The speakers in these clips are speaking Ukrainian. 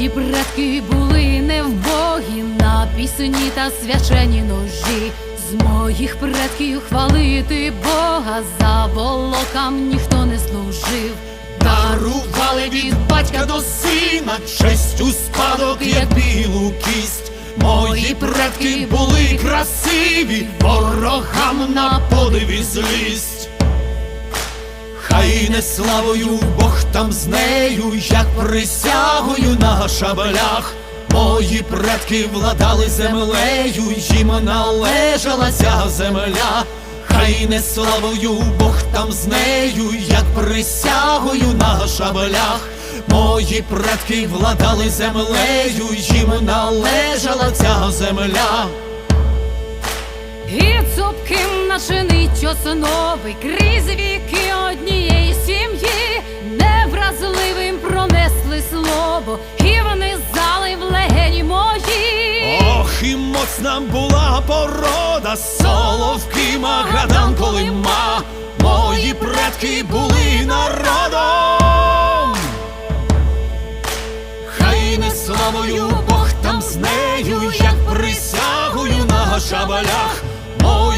Мої предки були невбогі на пісні та свячені ножі. З моїх предків хвалити Бога за волокам ніхто не служив. Дарували від батька до сина честь у спадок, як білу кість. Мої предки були красиві, ворогам на подиві злість. Хай не славою Бог там з нею, як присягою на шабелях. Мої предки владали землею, їм належала ця земля. Хай не славою Бог там з нею, як присягою на шабелях. Мої предки владали землею, їм належала ця земля. І цупким начинить основи крізь віки однієї сім'ї, невразливим пронесли слово, і вони зали в легені мої. Ох, і моцна була порода, соловки Магадан Колима. Мої предки були народом. Хай не славою Бог там з нею, як присягою на шабалях.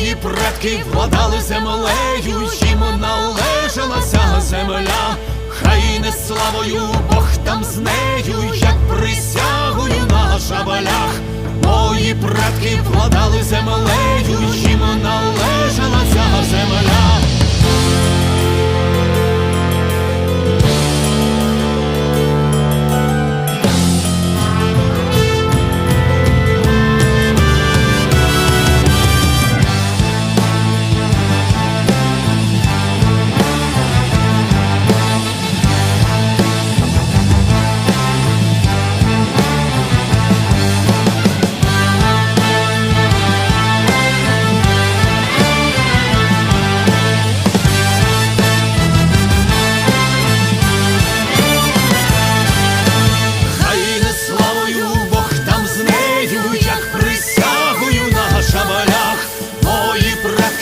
Мої предки владали землею, їм належала ця земля. Хай не славою Бог там з нею, як присягою на шабалях. Мої предки владали землею,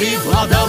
Мої предки